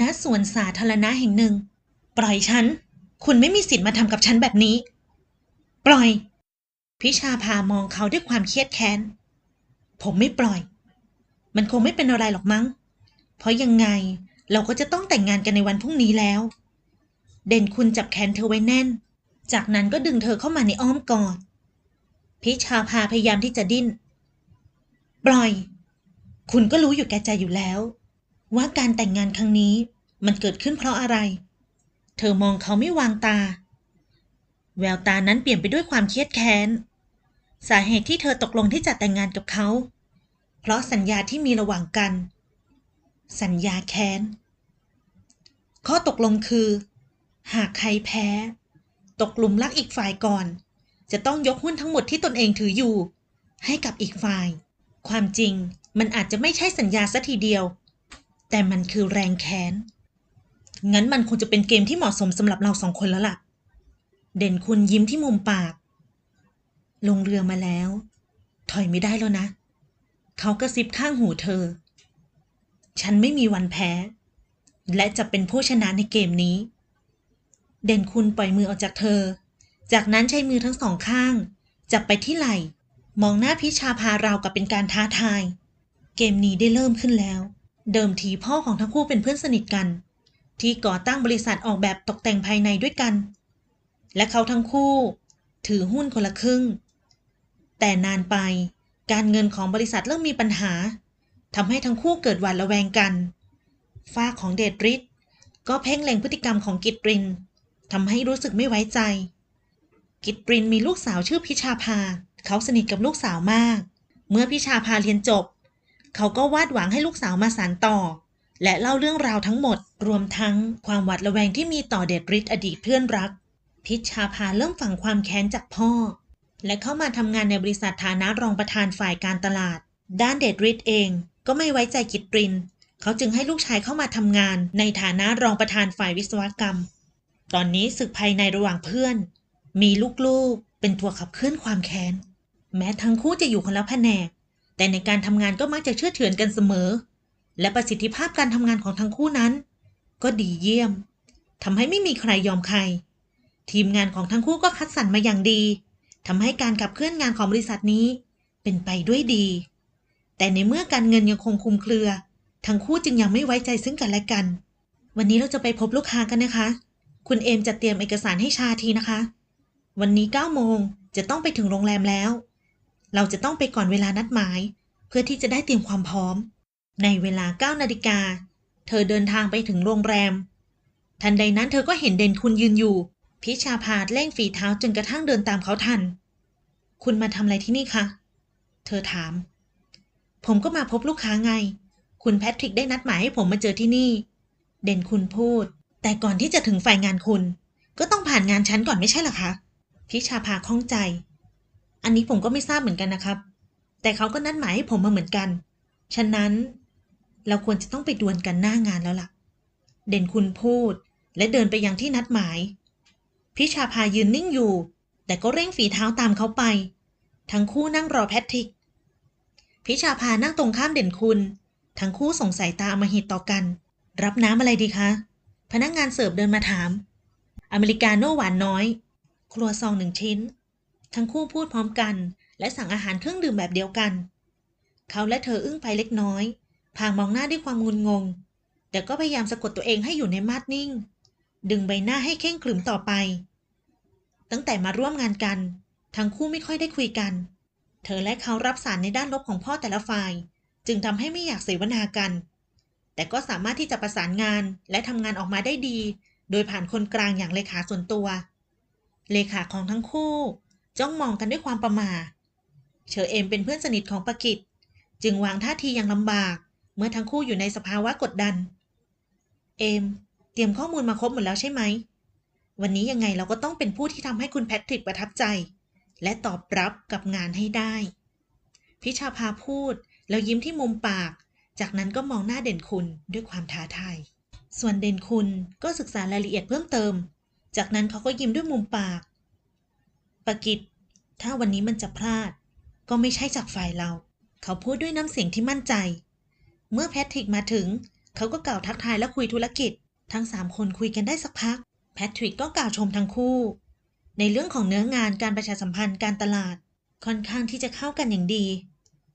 ณสวนสาธารณะแห่งหนึ่ง ปล่อยฉัน คุณไม่มีสิทธิ์มาทำกับฉันแบบนี้ ปล่อย พิชาพามองเขาด้วยความเครียดแค้น ผมไม่ปล่อย มันคงไม่เป็นอะไรหรอกมั้ง เพราะยังไงเราก็จะต้องแต่งงานกันในวันพรุ่งนี้แล้ว เด่นคุณจับแขนเธอไว้แน่น จากนั้นก็ดึงเธอเข้ามาในอ้อมกอด พิชาพาพยายามที่จะดิ้น ปล่อย คุณก็รู้อยู่แก่ใจอยู่แล้ว ว่าการแต่งงานครั้งนี้มันเกิดขึ้นเพราะอะไร เธอมองเขาไม่วางตา แววตานั้นเปลี่ยนไปด้วยความเครียดแค้น สาเหตุที่เธอตกลงที่จะแต่งงานกับเขา เพราะสัญญาที่มีระหว่างกัน สัญญาแค้น ข้อตกลงคือ หากใครแพ้ ตกหลุมรักอีกฝ่ายก่อน จะต้องยกหุ้นทั้งหมดที่ตนเองถืออยู่ ให้กับอีกฝ่าย ความจริงมันอาจจะไม่ใช่สัญญาสัทีเดียว แต่มันคือแรงแค้น งั้นมันคงจะเป็นเกมที่เหมาะสมสำหรับเราสองคนแล้วล่ะ เด่นคุณยิ้มที่มุมปาก ลงเรือมาแล้ว ถอยไม่ได้แล้วนะ เขากระซิบข้างหูเธอ ฉันไม่มีวันแพ้ และจะเป็นผู้ชนะในเกมนี้ เด่นคุณปล่อยมือออกจากเธอ จากนั้นใช้มือทั้งสองข้าง จับไปที่ไหล่ มองหน้าพิชาพาราวกับเป็นการท้าทาย เกมนี้ได้เริ่มขึ้นแล้ว เดิมทีพ่อของทั้งคู่เป็นเพื่อนสนิทกัน ที่ก่อตั้งบริษัทออกแบบตกแต่งภายในด้วยกัน และเขาทั้งคู่ ถือหุ้นคนละครึ่ง แต่นานไปการเงินของบริษัทเริ่มมีปัญหาทำให้ทั้งคู่เกิดหวาดระแวงกัน ฝ้าของเดดริดก็เพ่งเล็งพฤติกรรมของกิตรินทำให้รู้สึกไม่ไว้ใจ กิตรินมีลูกสาวชื่อพิชาภา เขาสนิทกับลูกสาวมาก เมื่อพิชาภาเรียนจบ เขาก็วาดหวังให้ลูกสาวมาสานต่อ และเล่าเรื่องราวทั้งหมด รวมทั้งความหวาดระแวงที่มีต่อเดดริดอดีตเพื่อนรัก พิชชาภาเริ่มฝังความแค้นจากพ่อ และเข้ามาทำงานในบริษัทฐานะรองประธานฝ่ายการตลาด ด้านเดดริดเองก็ไม่ไว้ใจกิตริน เขาจึงให้ลูกชายเข้ามาทำงาน ในฐานะรองประธานฝ่ายวิศวกรรม ตอนนี้ศึกภายในระหว่างเพื่อน มีลูกๆ เป็นตัวขับเคลื่อนความแค้น แม้ทั้งคู่จะอยู่คนละแผนก แต่ในการทำงานก็มักจะเชื่อเฉือนกันเสมอ และประสิทธิภาพการทำงานของทั้งคู่นั้น ก็ดีเยี่ยมทำให้ไม่มีใครยอมใคร ทีมงานของทั้งคู่ก็คัดสรรมาอย่างดีทำให้การขับเคลื่อนงานของบริษัทนี้ เป็นไปด้วยดี แต่ในเมื่อการเงินยังคงคลุมเครือ ทั้งคู่จึงยังไม่ไว้ใจซึ่งกันและกัน วันนี้เราจะไปพบลูกค้ากันนะคะ คุณเอมจะเตรียมเอกสารให้ชาทีนะคะ วันนี้9โมงจะต้องไปถึงโรงแรมแล้ว เราจะต้องไปก่อนเวลานัดหมาย เพื่อที่จะได้เตรียมความพร้อม ในเวลา9นาฬิกา เธอเดินทางไปถึงโรงแรม ทันใดนั้นเธอก็เห็นเด่นคุณยืนอยู่ พิชาพาดเร่งฝีเท้าจนกระทั่งเดินตามเขาทัน คุณมาทำอะไรที่นี่คะ เธอถาม ผมก็มาพบลูกค้าไง คุณแพทริกได้นัดหมายให้ผมมาเจอที่นี่ เด่นคุณพูด แต่ก่อนที่จะถึงฝ่ายงานคุณ ก็ต้องผ่านงานฉันก่อนไม่ใช่หรอคะ พิชาภาข้องใจ อันนี้ผมก็ไม่ทราบเหมือนกันนะครับ แต่เขาก็นัดหมายให้ผมมาเหมือนกัน ฉะนั้น เราควรจะต้องไปดวลกันหน้างานแล้วล่ะ เด่นคุณพูด และเดินไปยังที่นัดหมาย พิชาภายืนนิ่งอยู่ แต่ก็เร่งฝีเท้าตามเขาไป ทั้งคู่นั่งรอแพทริก พิชาภานั่งตรงข้ามเด่นคุณ ทั้งคู่ส่งสายตาอำมหิตต่อกัน รับน้ำอะไรดีคะ พนักงานเสิร์ฟเดินมาถาม อเมริกาโน่หวานน้อย ครัวซองหนึ่งชิ้น ทั้งคู่พูดพร้อมกัน และสั่งอาหารเครื่องดื่มแบบเดียวกัน เขาและเธออึ้งไปเล็กน้อย พางมองหน้าด้วยความงุนงง แต่ก็พยายามสะกดตัวเองให้อยู่ในมาดนิ่ง ดึงใบหน้าให้เข่งขรึมต่อไป ตั้งแต่มาร่วมงานกัน ทั้งคู่ไม่ค่อยได้คุยกัน เธอและเขารับสารในด้านลบของพ่อแต่ละฝ่าย จึงทำให้ไม่อยากเสวนากัน แต่ก็สามารถที่จะประสานงานและทำงานออกมาได้ดี โดยผ่านคนกลางอย่างเลขาส่วนตัว เลขาของทั้งคู่ จ้องมองกันด้วยความประหม่าเชอเอมเป็นเพื่อนสนิทของปากิจ จึงวางท่าทีอย่างลำบาก เมื่อทั้งคู่อยู่ในสภาวะกดดัน เอม เตรียมข้อมูลมาครบหมดแล้วใช่ไหม วันนี้ยังไงเราก็ต้องเป็นผู้ที่ทำให้คุณแพทริกประทับใจ และตอบรับกับงานให้ได้ พิชาภาพูด แล้วยิ้มที่มุมปาก จากนั้นก็มองหน้าเด่นคุณด้วยความท้าทาย ส่วนเด่นคุณก็ศึกษารายละเอียดเพิ่มเติม จากนั้นเขาก็ยิ้มด้วยมุมปากปากิจ ถ้าวันนี้มันจะพลาด ก็ไม่ใช่จากฝ่ายเรา เขาพูดด้วยน้ำเสียงที่มั่นใจ เมื่อแพทริกมาถึง เขาก็กล่าวทักทายและคุยธุรกิจ ทั้งสามคนคุยกันได้สักพัก แพทริกก็กล่าวชมทั้งคู่ ในเรื่องของเนื้องานการประชาสัมพันธ์การตลาด ค่อนข้างที่จะเข้ากันอย่างดี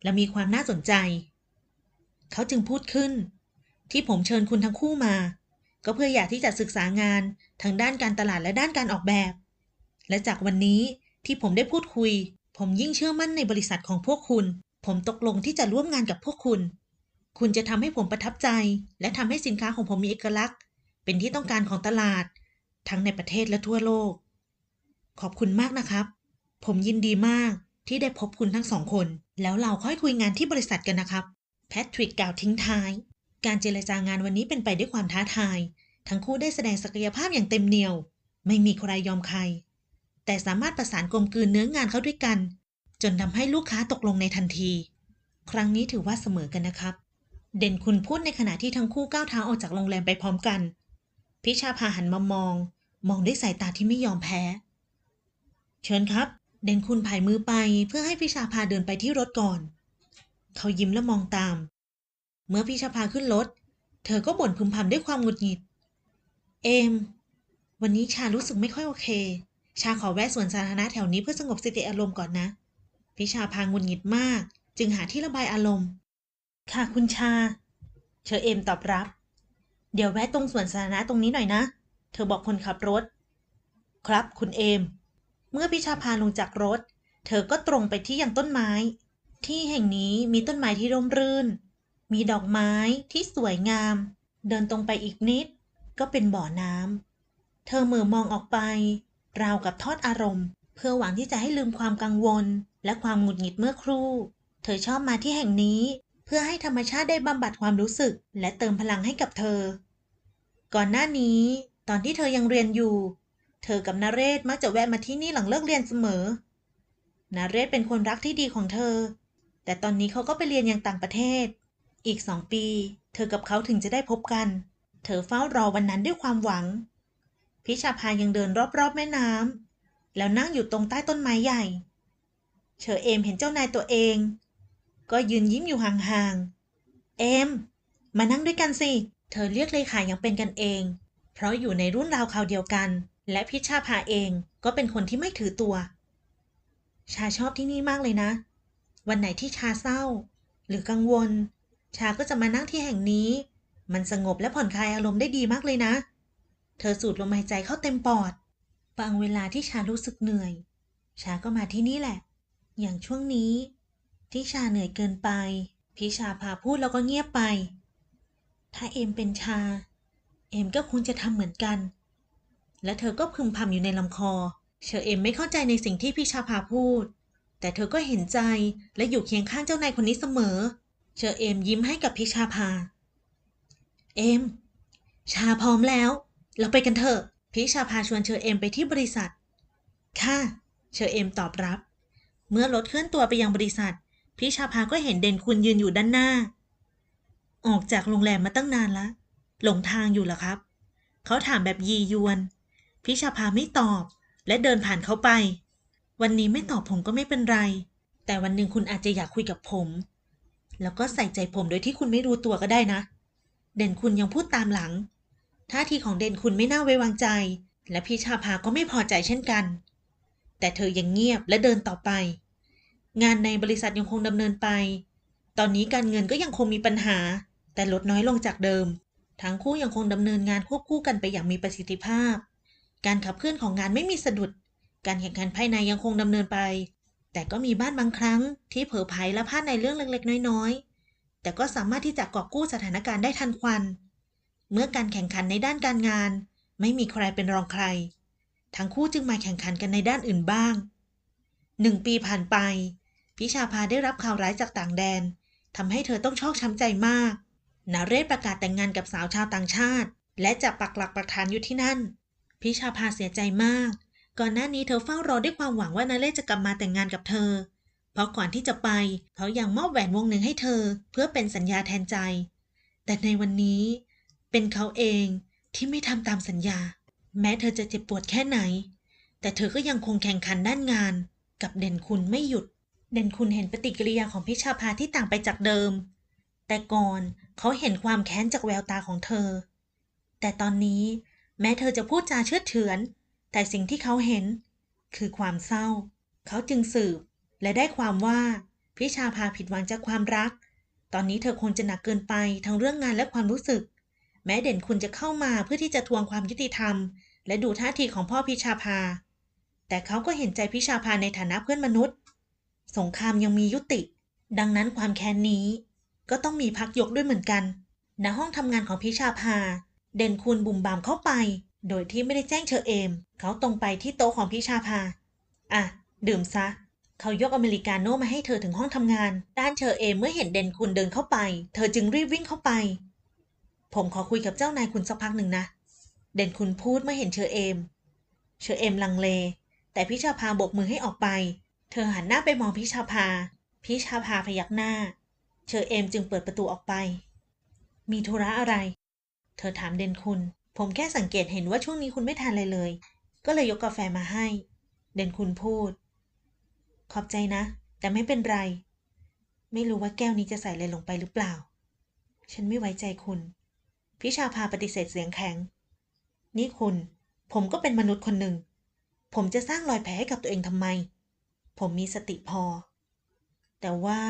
และมีความน่าสนใจ เขาจึงพูดขึ้น ที่ผมเชิญคุณทั้งคู่มา ก็เพื่ออยากที่จะศึกษางานทางด้านการตลาดและด้านการออกแบบ และจากวันนี้ ที่ผมได้พูดคุย ผมยิ่งเชื่อมั่นในบริษัทของพวกคุณ ผมตกลงที่จะร่วมงานกับพวกคุณ คุณจะทำให้ผมประทับใจ และทำให้สินค้าของผมมีเอกลักษณ์ เป็นที่ต้องการของตลาด ทั้งในประเทศและทั่วโลก ขอบคุณมากนะครับ ผมยินดีมากที่ได้พบคุณทั้งสองคน แล้วเราค่อยคุยงานที่บริษัทกันนะครับแพทริกกล่าวทิ้งท้าย การเจรจางานวันนี้เป็นไปด้วยความท้าทาย ทั้งคู่ได้แสดงศักยภาพอย่างเต็มเหนี่ยว ไม่มีใครยอมใคร แต่สามารถประสานกลมกลืนเนื้องานเข้าด้วยกัน จนทำให้ลูกค้าตกลงในทันที ครั้งนี้ถือว่าเสมอกันนะครับ เด่นคุณพูดในขณะที่ทั้งคู่ก้าวเท้าออกจากโรงแรมไปพร้อมกัน พิชาพาหันมามอง มองด้วยสายตาที่ไม่ยอมแพ้ เชิญครับ เด่นคุณผายมือไปเพื่อให้พิชาพาเดินไปที่รถก่อน เขายิ้มและมองตาม เมื่อพิชาพาขึ้นรถ เธอก็บ่นพึมพำด้วยความหงุดหงิด เอม วันนี้ชารู้สึกไม่ค่อยโอเค ชาขอแวะสวนสาธารณะแถวนี้เพื่อสงบสติอารมณ์ก่อนนะ พิชาพางุดหงิดมาก จึงหาที่ระบายอารมณ์ ค่ะคุณชา เชอเอมตอบรับ เดี๋ยวแวะตรงสวนสาธารณะตรงนี้หน่อยนะ เธอบอกคนขับรถ ครับคุณเอม เมื่อพิชาพาลงจากรถ เธอก็ตรงไปที่ยังต้นไม้ ที่แห่งนี้มีต้นไม้ที่ร่มรื่น มีดอกไม้ที่สวยงาม เดินตรงไปอีกนิด ก็เป็นบ่อน้ำเธอเหมือมองออกไป ราวกับทอดอารมณ์ เพื่อหวังที่จะให้ลืมความกังวล และความหงุดหงิดเมื่อครู่ เธอชอบมาที่แห่งนี้ เพื่อให้ธรรมชาติได้บำบัดความรู้สึก และเติมพลังให้กับเธอ ก่อนหน้านี้ ตอนที่เธอยังเรียนอยู่ เธอกับนาเรศมักจะแวะมาที่นี่หลังเลิกเรียนเสมอ นาเรศเป็นคนรักที่ดีของเธอ แต่ตอนนี้เขาก็ไปเรียนอย่างต่างประเทศ อีกสองปี เธอกับเขาถึงจะได้พบกัน เธอเฝ้ารอวันนั้นด้วยความหวัง พิชาพายังเดินรอบๆแม่น้ำแล้วนั่งอยู่ตรงใต้ต้นไม้ใหญ่ เชอเอมเห็นเจ้านายตัวเอง ก็ยืนยิ้มอยู่ห่างๆ เอม มานั่งด้วยกันสิ เธอเรียกเลขาอย่างเป็นกันเอง เพราะอยู่ในรุ่นราวคราวเดียวกัน และพิชาพาเองก็เป็นคนที่ไม่ถือตัว ชาชอบที่นี่มากเลยนะ วันไหนที่ชาเศร้า หรือกังวล ชาก็จะมานั่งที่แห่งนี้ มันสงบและผ่อนคลายอารมณ์ได้ดีมากเลยนะ ธอสูดลมหายใจเข้าเต็มปอด บางเวลาที่ชารู้สึกเหนื่อย ชาก็มาที่นี่แหละ อย่างช่วงนี้ ที่ชาเหนื่อยเกินไป พี่ชาพาพูดแล้วก็เงียบไป ถ้าเอมเป็นชา เอมก็คงจะทำเหมือนกัน และเธอก็พึมพำอยู่ในลำคอ เชอเอมไม่เข้าใจในสิ่งที่พี่ชาพาพูด แต่เธอก็เห็นใจและอยู่เคียงข้างเจ้านายคนนี้เสมอ เชอเอมยิ้มให้กับพี่ชาพา เอม ชาพร้อมแล้ว เราไปกันเถอะพี่ชาพาชวนเชอเอมไปที่บริษัท ค่ะ เชอเอมตอบรับ เมื่อรถเคลื่อนตัวไปยังบริษัทพี่ชาพาก็เห็นเด่นคุณยืนอยู่ด้านหน้า ออกจากโรงแรมมาตั้งนานแล้วหลงทางอยู่เหรอครับ เขาถามแบบยียวนพี่ชาพาไม่ตอบ และเดินผ่านเขาไป วันนี้ไม่ตอบผมก็ไม่เป็นไร แต่วันหนึ่งคุณอาจจะอยากคุยกับผม แล้วก็ใส่ใจผมโดยที่คุณไม่รู้ตัวก็ได้นะ เด่นคุณยังพูดตามหลัง ท่าทีของเด่นคุณไม่น่าไว้วางใจ และพี่ชาพาก็ไม่พอใจเช่นกัน แต่เธอยังเงียบและเดินต่อไป งานในบริษัทยังคงดำเนินไป ตอนนี้การเงินก็ยังคงมีปัญหา แต่ลดน้อยลงจากเดิม ทั้งคู่ยังคงดำเนินงานควบคู่กันไปอย่างมีประสิทธิภาพ การขับเคลื่อนของงานไม่มีสะดุด การแข่งขันภายในยังคงดำเนินไป แต่ก็มีบ้านบางครั้ง ที่เผลอไผลและพลาดในเรื่องเล็กๆ น้อยๆ แต่ก็สามารถที่จะกอบกู้สถานการณ์ได้ทันควัน เมื่อการแข่งขันในด้านการงาน ไม่มีใครเป็นรองใคร ทั้งคู่จึงมาแข่งขันกันในด้านอื่นบ้างหนึ่งปีผ่านไป พิชาพาได้รับข่าวร้ายจากต่างแดนทำให้เธอต้องชอกช้ำใจมากนาเรศประกาศแต่งงานกับสาวชาวต่างชาติ และจะปักหลักปักฐานอยู่ที่นั่น พิชาพาเสียใจมาก ก่อนหน้านี้เธอเฝ้ารอด้วยความหวังว่านาเรศจะกลับมาแต่งงานกับเธอ เพราะก่อนที่จะไปเขายังมอบแหวนวงหนึ่งให้เธอ เพื่อเป็นสัญญาแทนใจ แต่ในวันนี้ เป็นเขาเองที่ไม่ทำตามสัญญา แม้เธอจะเจ็บปวดแค่ไหน แต่เธอก็ยังคงแข่งขันด้านงาน กับเด่นคุณไม่หยุด เด่นคุณเห็นปฏิกิริยาของพิชาพาที่ต่างไปจากเดิม แต่ก่อนเขาเห็นความแค้นจากแววตาของเธอ แต่ตอนนี้แม้เธอจะพูดจาเชื่อเฉือน แต่สิ่งที่เขาเห็น คือความเศร้า เขาจึงสืบ และได้ความว่าพิชาพาผิดหวังจากความรัก ตอนนี้เธอคงจะหนักเกินไปทั้งเรื่องงานและความรู้สึก แม้เด่นคุณจะเข้ามาเพื่อที่จะทวงความยุติธรรม และดูท่าทีของพ่อพิชาภา แต่เขาก็เห็นใจพิชาภาในฐานะเพื่อนมนุษย์ สงครามยังมียุติ ดังนั้นความแค้นนี้ ก็ต้องมีพักยกด้วยเหมือนกันณห้องทำงานของพิชาภา เด่นคุณบุ่มบามเข้าไป โดยที่ไม่ได้แจ้งเชอเอม เขาตรงไปที่โต๊ะของพิชาภา อะ ดื่มซะ เขายกอเมริกาโน่มาให้เธอถึงห้องทำงาน ด้านเชอเอมเมื่อเห็นเด่นคุณเดินเข้าไป เธอจึงรีบวิ่งเข้าไป ผมขอคุยกับเจ้านายคุณสักพักหนึ่งนะ เด่นคุณพูดเมื่อเห็นเชอเอม เชอเอมลังเล แต่พิชาภาโบกมือให้ออกไป เธอหันหน้าไปมองพิชาภา พิชาภาพยักหน้า เชอเอมจึงเปิดประตูออกไป มีธุระอะไร เธอถามเด่นคุณ ผมแค่สังเกตเห็นว่าช่วงนี้คุณไม่ทานอะไรเลย ก็เลยยกกาแฟมาให้ เด่นคุณพูด ขอบใจนะ แต่ไม่เป็นไร ไม่รู้ว่าแก้วนี้จะใส่อะไรลงไปหรือเปล่า ฉันไม่ไว้ใจคุณ พิชาภาปฏิเสธเสียงแข็ง นี่คุณ ผมก็เป็นมนุษย์คนหนึ่ง ผมจะสร้างรอยแผลให้กับตัวเองทำไม ผมมีสติพอ แต่ว่า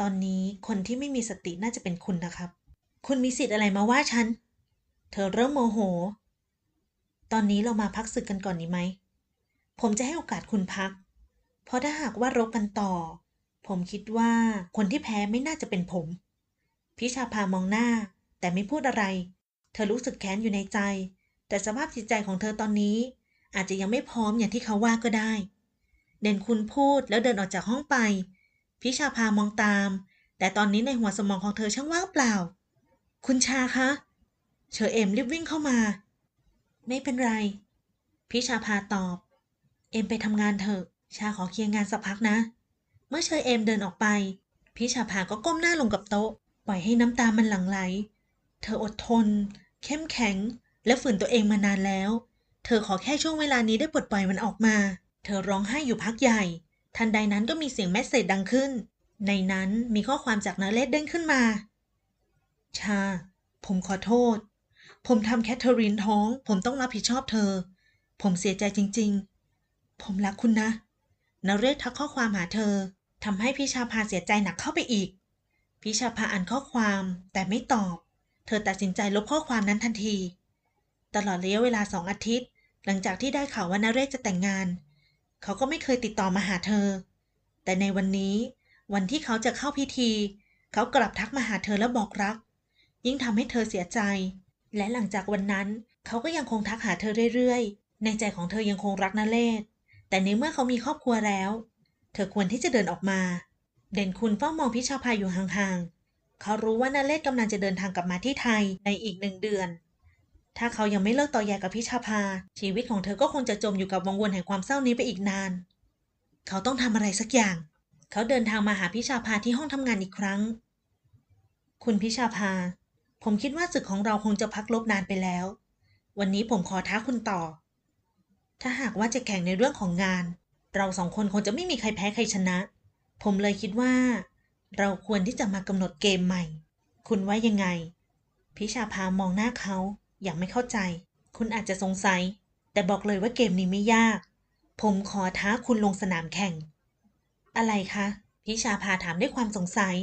ตอนนี้คนที่ไม่มีสติน่าจะเป็นคุณนะครับ คุณมีสิทธิ์อะไรมาว่าฉัน เธอเริ่มโมโห ตอนนี้เรามาพักศึกกันก่อนดีไหม ผมจะให้โอกาสคุณพัก เพราะถ้าหากว่ารบกันต่อ ผมคิดว่าคนที่แพ้ไม่น่าจะเป็นผม พิชาพามองหน้า แต่ไม่พูดอะไร เธอรู้สึกแค้นอยู่ในใจ แต่สภาพจิตใจของเธอตอนนี้ อาจจะยังไม่พร้อมอย่างที่เขาว่าก็ได้ เด่นคุณพูดแล้วเดินออกจากห้องไป พิชาพามองตาม แต่ตอนนี้ในหัวสมองของเธอช่างว่างเปล่า คุณชาคะเชอเอมรีบวิ่งเข้ามา ไม่เป็นไร พิชาพาตอบ เอมไปทำงานเถอะ ชาขอเคลียร์งานสักพักนะ เมื่อเชอเอมเดินออกไป พิชาภาก็ก้มหน้าลงกับโต๊ะ ปล่อยให้น้ำตามันหลั่งไหล เธออดทน เข้มแข็ง และฝืนตัวเองมานานแล้ว เธอขอแค่ช่วงเวลานี้ได้ปลดปล่อยมันออกมา เธอร้องไห้อยู่พักใหญ่ ทันใดนั้นก็มีเสียงแมสเซจดังขึ้น ในนั้นมีข้อความจากนาเลสเด้งขึ้นมา ชา ผมขอโทษ ผมทำแคทเธอรีนท้อง ผมต้องรับผิดชอบเธอ ผมเสียใจจริง ๆ ผมรักคุณนะนาเรศทักข้อความหาเธอทำให้พิชาพาเสียใจหนักเข้าไปอีก พิชาพาอ่านข้อความแต่ไม่ตอบ เธอตัดสินใจลบข้อความนั้นทันที ตลอดระยะเวลาสองอาทิตย์ หลังจากที่ได้ข่าวว่านาเรศจะแต่งงาน เขาก็ไม่เคยติดต่อมาหาเธอ แต่ในวันนี้วันที่เขาจะเข้าพิธี เขากลับทักมาหาเธอแล้วบอกรัก ยิ่งทำให้เธอเสียใจ และหลังจากวันนั้น เขาก็ยังคงทักหาเธอเรื่อยๆ ในใจของเธอยังคงรักนาเลศแต่ในเมื่อเขามีครอบครัวแล้ว เธอควรที่จะเดินออกมา เด่นคุณเฝ้ามองพิชาภาอยู่ห่างๆ เขารู้ว่านาเลศกำลังจะเดินทางกลับมาที่ไทยในอีกหนึ่งเดือน ถ้าเขายังไม่เลิกต่อแยกับพิชาภา ชีวิตของเธอก็คงจะจมอยู่กับวังวนแห่งความเศร้านี้ไปอีกนาน เขาต้องทำอะไรสักอย่าง เขาเดินทางมาหาพิชาภาที่ห้องทำงานอีกครั้ง คุณพิชาภา ผมคิดว่าศึกของเราคงจะพักลบนานไปแล้ว วันนี้ผมขอท้าคุณต่อ ถ้าหากว่าจะแข่งในเรื่องของงาน เราสองคนคงจะไม่มีใครแพ้ใครชนะ ผมเลยคิดว่า เราควรที่จะมากำหนดเกมใหม่ คุณว่ายังไง พิชาพามองหน้าเขาอย่างไม่เข้าใจ คุณอาจจะสงสัย แต่บอกเลยว่าเกมนี้ไม่ยาก ผมขอท้าคุณลงสนามแข่ง อะไรคะ พิชาพาถามด้วยความสงสัย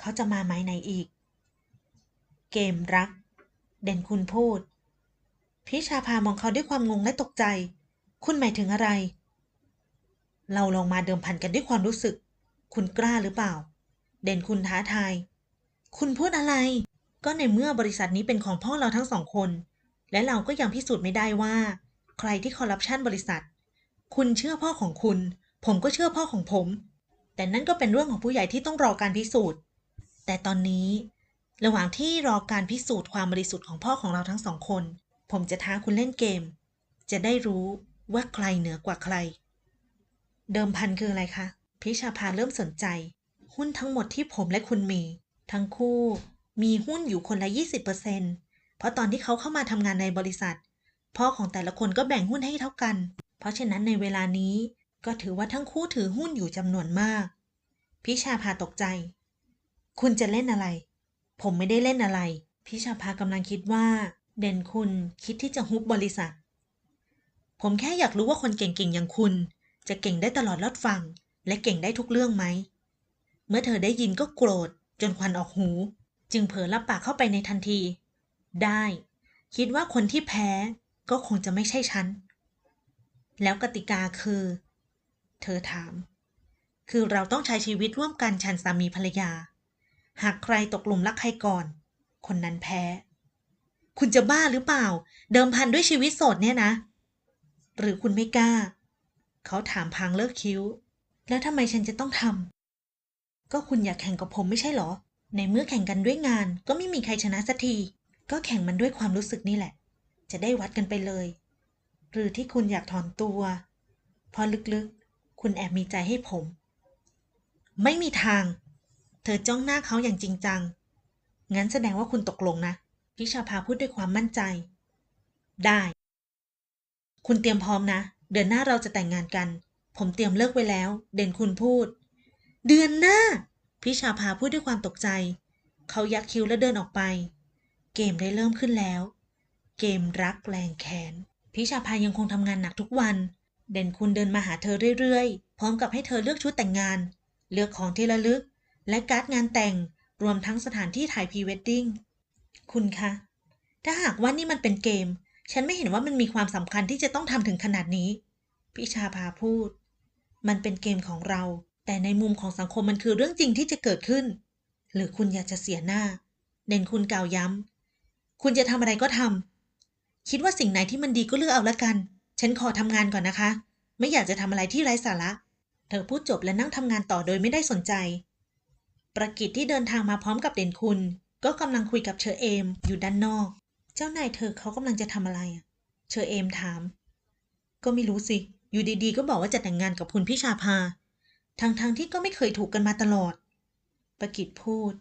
เขาจะมาไหมไหนอีก เกมรัก เด่นคุณพูด พิชาพามองเขาด้วยความงงและตกใจ คุณหมายถึงอะไร เราลองมาเดิมพันกันด้วยความรู้สึก คุณกล้าหรือเปล่า เด่นคุณท้าทาย คุณพูดอะไร ก็ในเมื่อบริษัทนี้เป็นของพ่อเราทั้งสองคน และเราก็ยังพิสูจน์ไม่ได้ว่า ใครที่คอร์รัปชันบริษัท คุณเชื่อพ่อของคุณ ผมก็เชื่อพ่อของผม แต่นั่นก็เป็นเรื่องของผู้ใหญ่ที่ต้องรอการพิสูจน์ แต่ตอนนี้ ระหว่างที่รอการพิสูจน์ความบริสุทธิ์ของพ่อของเราทั้งสองคน ผมจะท้าคุณเล่นเกม จะได้รู้ว่าใครเหนือกว่าใคร เดิมพันคืออะไรคะ พิชาพาเริ่มสนใจ หุ้นทั้งหมดที่ผมและคุณมี ทั้งคู่มีหุ้นอยู่คนละ 20%เพราะตอนที่เขาเข้ามาทำงานในบริษัท พ่อของแต่ละคนก็แบ่งหุ้นให้เท่ากัน เพราะฉะนั้นในเวลานี้ก็ถือว่าทั้งคู่ถือหุ้นอยู่จำนวนมาก พิชาพาตกใจ คุณจะเล่นอะไร ผมไม่ได้เล่นอะไร พิชาภากำลังคิดว่า เด่นคุณคิดที่จะฮุบบริษัท ผมแค่อยากรู้ว่าคนเก่งๆอย่างคุณ จะเก่งได้ตลอดรอดฟัง และเก่งได้ทุกเรื่องไหม เมื่อเธอได้ยินก็โกรธจนควันออกหู จึงเผลอรับปากเข้าไปในทันที ได้ คิดว่าคนที่แพ้ก็คงจะไม่ใช่ฉัน แล้วกติกาคือ เธอถาม คือเราต้องใช้ชีวิตร่วมกันฉันสามีภรรยา หากใครตกหลุมรักใครก่อน คนนั้นแพ้ คุณจะบ้าหรือเปล่า เดิมพันด้วยชีวิตโสดเนี่ยนะ หรือคุณไม่กล้า เขาถามพางเลิกคิ้ว แล้วทำไมฉันจะต้องทำ ก็คุณอยากแข่งกับผมไม่ใช่เหรอ ในเมื่อแข่งกันด้วยงาน ก็ไม่มีใครชนะสักที ก็แข่งมันด้วยความรู้สึกนี่แหละ จะได้วัดกันไปเลย หรือที่คุณอยากถอนตัวเพราะลึกๆ คุณแอบมีใจให้ผม ไม่มีทาง เธอจ้องหน้าเขาอย่างจริงจัง งั้นแสดงว่าคุณตกลงนะพิชาภาพูดด้วยความมั่นใจ ได้ คุณเตรียมพร้อมนะ เดือนหน้าเราจะแต่งงานกัน ผมเตรียมเลิกไว้แล้ว เด่นคุณพูด เดือนหน้า พิชาภาพูดด้วยความตกใจ เขายักคิ้วและเดินออกไป เกมได้เริ่มขึ้นแล้ว เกมรักแรงแค้นพิชาภายังคงทำงานหนักทุกวัน เด่นคุณเดินมาหาเธอเรื่อยๆ พร้อมกับให้เธอเลือกชุดแต่งงาน เลือกของที่ระลึก และการ์ดงานแต่ง รวมทั้งสถานที่ถ่ายพรีเวดดิ้ง คุณคะ ถ้าหากว่านี่มันเป็นเกม ฉันไม่เห็นว่ามันมีความสำคัญที่จะต้องทำถึงขนาดนี้ พิชาภาพูด มันเป็นเกมของเรา แต่ในมุมของสังคมมันคือเรื่องจริงที่จะเกิดขึ้น หรือคุณอยากจะเสียหน้า เด่นคุณกล่าวย้ำ คุณจะทำอะไรก็ทำ คิดว่าสิ่งไหนที่มันดีก็เลือกเอาละกัน ฉันขอทำงานก่อนนะคะ ไม่อยากจะทำอะไรที่ไร้สาระ เธอพูดจบและนั่งทำงานต่อโดยไม่ได้สนใจ ประกิตที่เดินทางมาพร้อมกับเด่นคุณ ก็กำลังคุยกับเชอเอม อยู่ด้านนอก เจ้านายเธอเขากำลังจะทำอะไร เชอเอมถาม ก็ไม่รู้สิ อยู่ดีๆ ก็บอกว่าจะแต่งงานกับคุณพิชาภา ทางทางๆที่ก็ไม่เคยถูกกันมาตลอด ประกิตพูด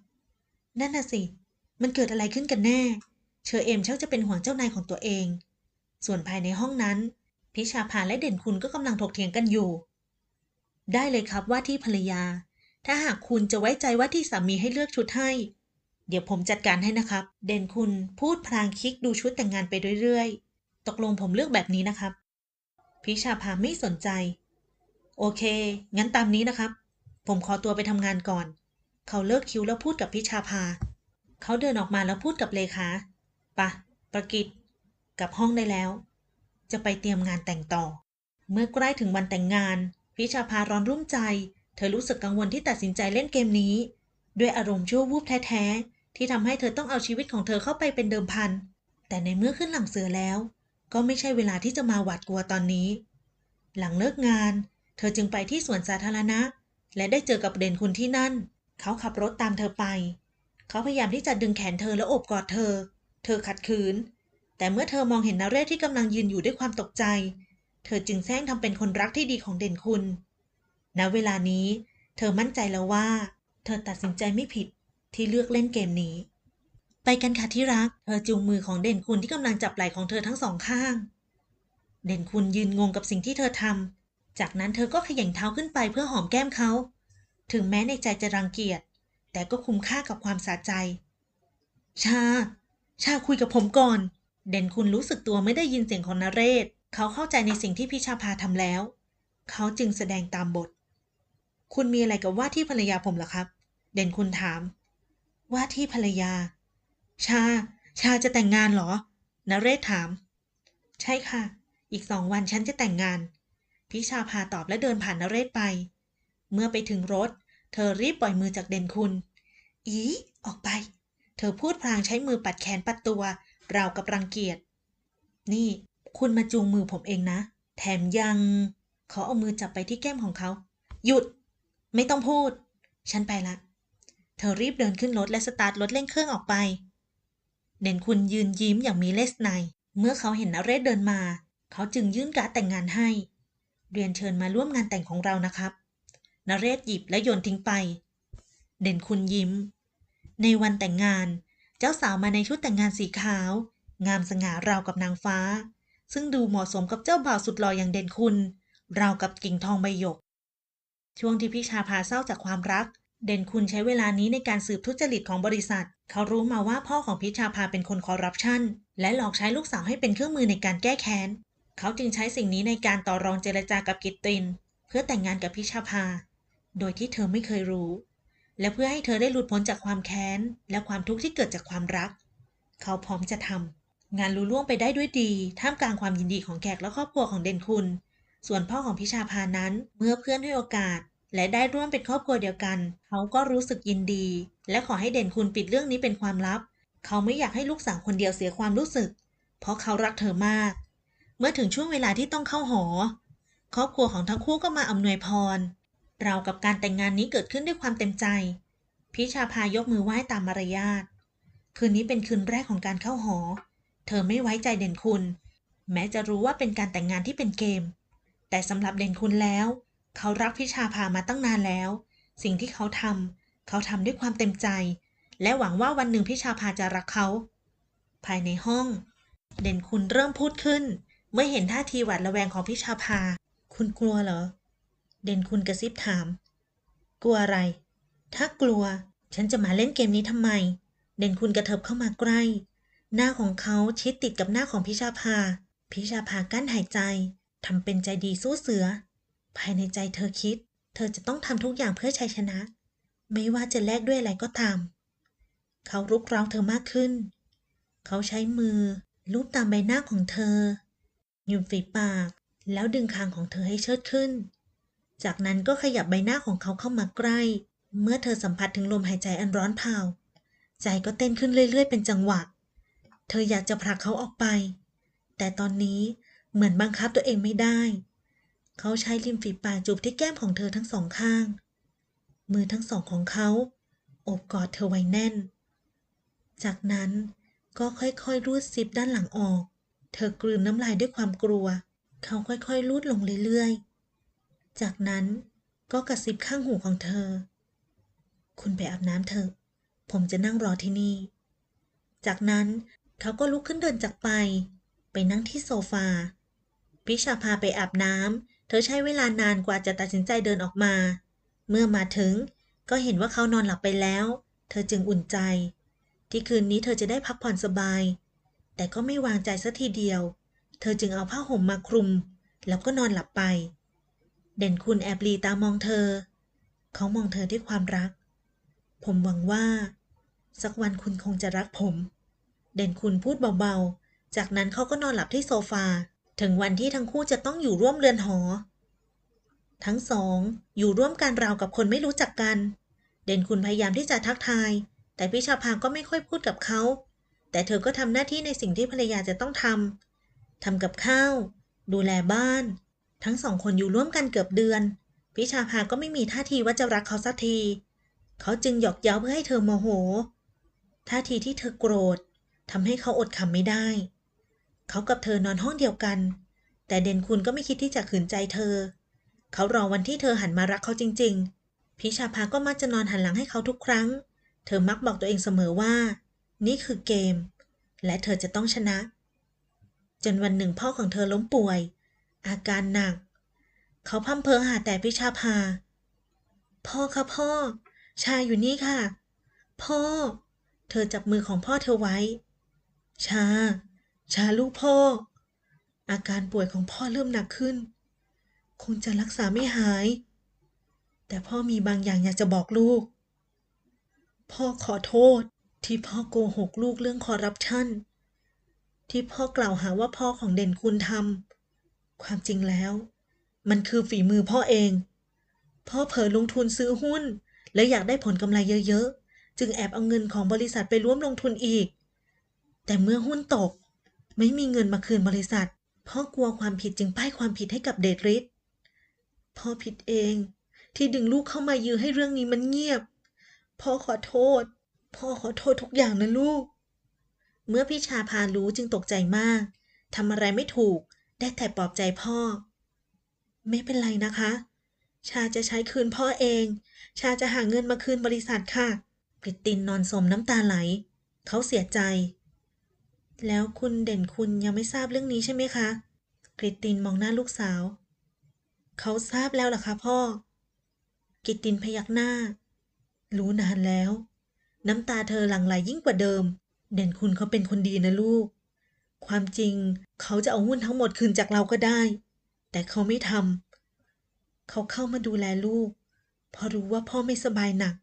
นั่นน่ะสิ มันเกิดอะไรขึ้นกันแน่ เชอเอมชักจะเป็นห่วงเจ้านายของตัวเอง ส่วนภายในห้องนั้น พิชาภาและเด่นคุณก็กำลังถกเถียงกันอยู่ ได้เลยครับว่าที่ภรรยา ถ้าหากคุณจะไว้ใจว่าที่สามีให้เลือกชุดให้ เดี๋ยวผมจัดการให้นะครับ เด่นคุณพูดพลางคลิกดูชุดแต่งงานไปเรื่อยๆ ตกลงผมเลือกแบบนี้นะครับ พิชาภาไม่สนใจ โอเค งั้นตามนี้นะครับ ผมขอตัวไปทำงานก่อน เขาเลิกคิ้วแล้วพูดกับพิชาภา เขาเดินออกมาแล้วพูดกับเลขาปะประกิตกลับห้องได้แล้ว จะไปเตรียมงานแต่งต่อ เมื่อใกล้ถึงวันแต่งงาน พิชาภาร้อนรุ่มใจ เธอรู้สึกกังวลที่ตัดสินใจเล่นเกมนี้ ด้วยอารมณ์ชั่ววูบแท้ๆ ที่ทำให้เธอต้องเอาชีวิตของเธอเข้าไปเป็นเดิมพัน แต่ในเมื่อขึ้นหลังเสือแล้ว ก็ไม่ใช่เวลาที่จะมาหวาดกลัวตอนนี้ หลังเลิกงานเธอจึงไปที่สวนสาธารณะ และได้เจอกับเด่นคุณที่นั่น เขาขับรถตามเธอไป เขาพยายามที่จะดึงแขนเธอและโอบกอดเธอ เธอขัดขืน แต่เมื่อเธอมองเห็นนาเรศที่กำลังยืนอยู่ด้วยความตกใจ เธอจึงแซงทำเป็นคนรักที่ดีของเด่นคุณ ณ เวลานี้ เธอมั่นใจแล้วว่า เธอตัดสินใจไม่ผิดที่เลือกเล่นเกมนี้ ไปกันค่ะที่รัก เธอจูงมือของเด่นคุณที่กำลังจับไหล่ของเธอทั้งสองข้าง เด่นคุณยืนงงกับสิ่งที่เธอทำ จากนั้นเธอก็ขย่งเท้าขึ้นไปเพื่อหอมแก้มเขา ถึงแม้ในใจจะรังเกียจ แต่ก็คุ้มค่ากับความสะใจ ชา ชาคุยกับผมก่อน เด่นคุณรู้สึกตัวไม่ได้ยินเสียงของนเรศ เขาเข้าใจในสิ่งที่พิชาภาทำแล้ว เขาจึงแสดงตามบท คุณมีอะไรกับว่าที่ภรรยาผมเหรอครับ เด่นคุณถาม ว่าที่ภรรยา ชา ชาจะแต่งงานเหรอนเรศถาม ใช่ค่ะ อีกสองวันฉันจะแต่งงาน พิชาพาตอบและเดินผ่านนเรศไป เมื่อไปถึงรถ เธอรีบปล่อยมือจากเด่นคุณ อีออกไป เธอพูดพลางใช้มือปัดแขนปัดตัว ราวกับรังเกียจ นี่ คุณมาจูงมือผมเองนะ แถมยังเขาเอามือจับไปที่แก้มของเขา หยุด ไม่ต้องพูด ฉันไปละ เธอรีบเดินขึ้นรถและสตาร์ทรถเร่งเครื่องออกไป เด่นคุณยืนยิ้มอย่างมีเลสไนเมื่อเขาเห็นนเรศเดินมา เขาจึงยื่นการ์ดแต่งงานให้ เรียนเชิญมาร่วมงานแต่งของเรานะครับนเรศหยิบและโยนทิ้งไป เด่นคุณยิ้ม ในวันแต่งงาน เจ้าสาวมาในชุดแต่งงานสีขาว งามสง่าราวกับนางฟ้า ซึ่งดูเหมาะสมกับเจ้าบ่าวสุดหล่ออย่างเด่นคุณ ราวกับกิ่งทองใบหยก ช่วงที่พิชาพาเศร้าจากความรัก เด่นคุณใช้เวลานี้ในการสืบทุจริตของบริษัท เขารู้มาว่าพ่อของพิชาภาเป็นคนคอร์รัปชันและหลอกใช้ลูกสาวให้เป็นเครื่องมือในการแก้แค้น เขาจึงใช้สิ่งนี้ในการต่อรองเจรจากับกิตติน เพื่อแต่งงานกับพิชาภา โดยที่เธอไม่เคยรู้ และเพื่อให้เธอได้หลุดพ้นจากความแค้น และความทุกข์ที่เกิดจากความรัก เขาพร้อมจะทำงานลุล่วงไปได้ด้วยดี ท่ามกลางความยินดีของแขกและครอบครัวของเด่นคุณ ส่วนพ่อของพิชาภานั้นเมื่อเพื่อนให้โอกาส และได้ร่วมเป็นครอบครัวเดียวกัน เขาก็รู้สึกยินดี และขอให้เด่นคุณปิดเรื่องนี้เป็นความลับ เขาไม่อยากให้ลูกสาวคนเดียวเสียความรู้สึก เพราะเขารักเธอมาก เมื่อถึงช่วงเวลาที่ต้องเข้าหอ ครอบครัวของทั้งคู่ก็มาอำนวยพร เรากับการแต่งงานนี้เกิดขึ้นด้วยความเต็มใจ พิชาพายกมือไหว้ตามมารยาท คืนนี้เป็นคืนแรกของการเข้าหอ เธอไม่ไว้ใจเด่นคุณ แม้จะรู้ว่าเป็นการแต่งงานที่เป็นเกม แต่สำหรับเด่นคุณแล้ว เขารักพิชาพามาตั้งนานแล้ว สิ่งที่เขาทำเขาทำด้วยความเต็มใจ และหวังว่าวันหนึ่งพิชาพาจะรักเขา ภายในห้อง เด่นคุณเริ่มพูดขึ้น เมื่อเห็นท่าทีหวาดระแวงของพิชาภา คุณกลัวเหรอ เด่นคุณกระซิบถาม กลัวอะไร ถ้ากลัว ฉันจะมาเล่นเกมนี้ทำไม เด่นคุณกระเถิบเข้ามาใกล้ หน้าของเขาชิดติดกับหน้าของพิชาภา พิชาภากั้นหายใจทำเป็นใจดีสู้เสือ ภายในใจเธอคิด เธอจะต้องทำทุกอย่างเพื่อชัยชนะ ไม่ว่าจะแลกด้วยอะไรก็ตาม เขารุกเร้าเธอมากขึ้น เขาใช้มือลูบตามใบหน้าของเธอ ยุมฝีปาก แล้วดึงคางของเธอให้เชิดขึ้น จากนั้นก็ขยับใบหน้าของเขาเข้ามาใกล้ เมื่อเธอสัมผัสถึงลมหายใจอันร้อนเผา ใจก็เต้นขึ้นเรื่อย ๆ เป็นจังหวะ เธออยากจะผลักเขาออกไป แต่ตอนนี้เหมือนบังคับตัวเองไม่ได้ เขาใช้ริมฝีปากจูบที่แก้มของเธอทั้งสองข้าง มือทั้งสองของเขาโอบกอดเธอไว้แน่น จากนั้นก็ค่อยๆ รูดซิปด้านหลังออก เธอกลืนน้ำลายด้วยความกลัว เขาค่อยๆรูดลงเรื่อยๆ จากนั้นก็กระซิบข้างหูของเธอ คุณไปอาบน้ำเถอะ ผมจะนั่งรอที่นี่ จากนั้นเขาก็ลุกขึ้นเดินจากไป ไปนั่งที่โซฟา พิชาพาไปอาบน้ำ เธอใช้เวลานานกว่าจะตัดสินใจเดินออกมา เมื่อมาถึงก็เห็นว่าเขานอนหลับไปแล้ว เธอจึงอุ่นใจ ที่คืนนี้เธอจะได้พักผ่อนสบาย แต่ก็ไม่วางใจสัทีเดียว เธอจึงเอาผ้าห่มมาคลุม แล้วก็นอนหลับไป เด่นคุณแอบลีตามองเธอ เขามองเธอด้วยความรัก ผมหวังว่า สักวันคุณคงจะรักผม เด่นคุณพูดเบาๆ จากนั้นเขาก็นอนหลับที่โซฟา ถึงวันที่ทั้งคู่จะต้องอยู่ร่วมเรือนหอ ทั้งสอง อยู่ร่วมกันราวกับคนไม่รู้จักกัน เด่นคุณพยายามที่จะทักทาย แต่พิชาภาก็ไม่ค่อยพูดกับเขา แต่เธอก็ทำหน้าที่ในสิ่งที่ภรรยาจะต้องทำ ทำกับข้าว ดูแลบ้าน ทั้งสองคนอยู่ร่วมกันเกือบเดือน พิชาภาก็ไม่มีท่าทีว่าจะรักเขาสักที เขาจึงหยอกเย้าเพื่อให้เธอโมโห ท่าทีที่เธอโกรธทำให้เขาอดขำไม่ได้ เขากับเธอนอนห้องเดียวกัน แต่เด่นคุณก็ไม่คิดที่จะขืนใจเธอ เขารอวันที่เธอหันมารักเขาจริง ๆ พิชาภาก็มักจะนอนหันหลังให้เขาทุกครั้ง เธอมักบอกตัวเองเสมอว่า นี่คือเกม และเธอจะต้องชนะ จนวันหนึ่งพ่อของเธอล้มป่วย อาการหนัก เขาพั่มเพอหาแต่พิชาภา พ่อคะพ่อ ชาอยู่นี่ค่ะ พ่อ เธอจับมือของพ่อเธอไว้ ชา ชาลูกพ่อ อาการป่วยของพ่อเริ่มหนักขึ้น คงจะรักษาไม่หาย แต่พ่อมีบางอย่างอยากจะบอกลูก พ่อขอโทษ ที่พ่อโกหกลูกเรื่องคอร์รัปชันที่พ่อกล่าวหาว่าพ่อของเด่นคุณทำความจริงแล้ว มันคือฝีมือพ่อเอง พ่อเผลอลงทุนซื้อหุ้น และอยากได้ผลกำไรเยอะๆ จึงแอบเอาเงินของบริษัทไปร่วมลงทุนอีก แต่เมื่อหุ้นตก ไม่มีเงินมาคืนบริษัท พ่อกลัวความผิดจึงป้ายความผิดให้กับเดชฤทธิ์พ่อผิดเองที่ดึงลูกเข้ามายื้อให้เรื่องนี้มันเงียบ พ่อขอโทษ พ่อขอโทษทุกอย่างนะลูก เมื่อพี่ชาพารู้จึงตกใจมากทำอะไรไม่ถูก ได้แต่ปลอบใจพ่อ ไม่เป็นไรนะคะ ชาจะใช้คืนพ่อเอง ชาจะหาเงินมาคืนบริษัทค่ะกริตินนอนสมน้ำตาไหล เขาเสียใจ แล้วคุณเด่นคุณยังไม่ทราบเรื่องนี้ใช่ไหมคะกริตินมองหน้าลูกสาว เขาทราบแล้วล่ะคะพ่อกิตินพยักหน้า รู้นานแล้ว น้ำตาเธอหลั่งไหลยิ่งกว่าเดิม เด่นคุณเขาเป็นคนดีนะลูก ความจริงเขาจะเอาหุ้นทั้งหมดคืนจากเราก็ได้ แต่เขาไม่ทำเขาเข้ามาดูแลลูกพราะรู้ว่าพ่อไม่สบายหนัก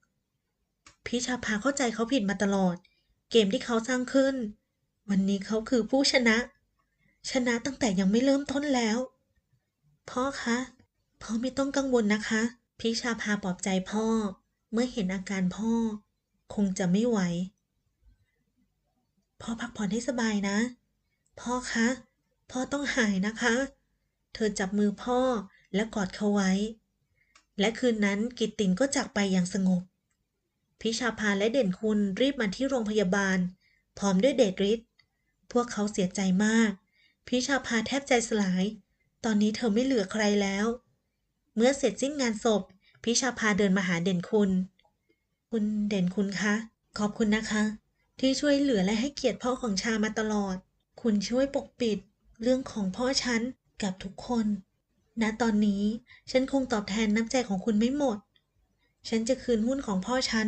พิชาภาเข้าใจเขาผิดมาตลอด เกมที่เขาสร้างขึ้น วันนี้เขาคือผู้ชนะ ชนะตั้งแต่ยังไม่เริ่มต้นแล้ว พ่อคะพ่อไม่ต้องกังวลนะคะ พิชาภาปลอบใจพ่อ เมื่อเห็นอาการพ่อ คงจะไม่ไหว พ่อพักผ่อนให้สบายนะ พ่อคะ พ่อต้องหายนะคะ เธอจับมือพ่อและกอดเขาไว้ และคืนนั้นกิตตินก็จากไปอย่างสงบ พิชาภาและเด่นคุณรีบมาที่โรงพยาบาล พร้อมด้วยเดชฤทธิ์พวกเขาเสียใจมาก พิชาภาแทบใจสลาย ตอนนี้เธอไม่เหลือใครแล้ว เมื่อเสร็จสิ้นงานศพ พิชาภาเดินมาหาเด่นคุณ คุณเด่นคุณคะ ขอบคุณนะคะ ที่ช่วยเหลือและให้เกียรติพ่อของชามาตลอด คุณช่วยปกปิด เรื่องของพ่อฉันกับทุกคน ณตอนนี้ฉันคงตอบแทนน้ำใจของคุณไม่หมด ฉันจะคืนหุ้นของพ่อฉัน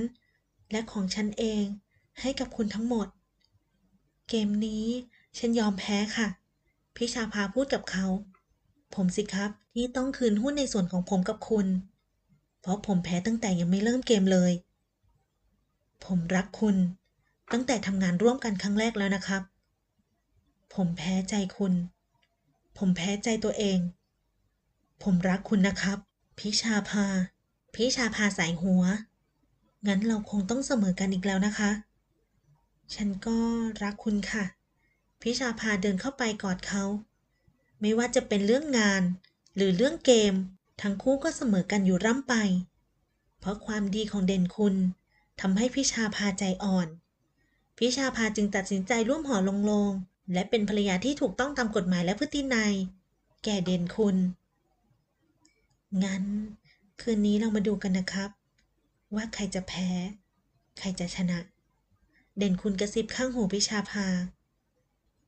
และของฉันเองให้กับคุณทั้งหมด เกมนี้ฉันยอมแพ้ค่ะ พิชาภาพูดกับเขา ผมสิครับที่ต้องคืนหุ้นในส่วนของผมกับคุณ เพราะผมแพ้ตั้งแต่ยังไม่เริ่มเกมเลย ผมรักคุณ ตั้งแต่ทำงานร่วมกันครั้งแรกแล้วนะครับ ผมแพ้ใจคุณ ผมแพ้ใจตัวเอง ผมรักคุณนะครับ พิชาภา พิชาภาสายหัว งั้นเราคงต้องเสมอกันอีกแล้วนะคะ ฉันก็รักคุณค่ะ พิชาภาเดินเข้าไปกอดเขา ไม่ว่าจะเป็นเรื่องงาน หรือเรื่องเกม ทั้งคู่ก็เสมอกันอยู่ร่ำไป เพราะความดีของเด่นคุณ ทำให้พิชาภาใจอ่อน พิชาภาจึงตัดสินใจร่วมหอลงโลง และเป็นภรรยาที่ถูกต้องตามกฎหมายและพฤตินัย แก่เด่นคุณ งั้น คืนนี้เรามาดูกันนะครับ ว่าใครจะแพ้ ใครจะชนะ เด่นคุณกระซิบข้างหูพิชาภา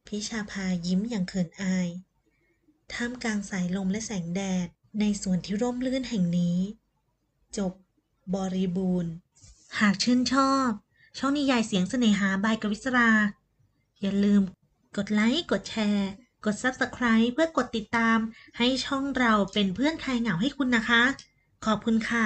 พิชาภายิ้มอย่างเขินอาย ท่ามกลางสายลมและแสงแดดในสวนที่ร่มรื่นแห่งนี้ จบบริบูรณ์ หากชื่นชอบ ช่องนิยายเสียงเสน่หาบายกวิศรา อย่าลืมกดไลค์ กดแชร์ กด Subscribe เพื่อกดติดตาม ให้ช่องเราเป็นเพื่อนคลายเหงาให้คุณนะคะ ขอบคุณค่ะ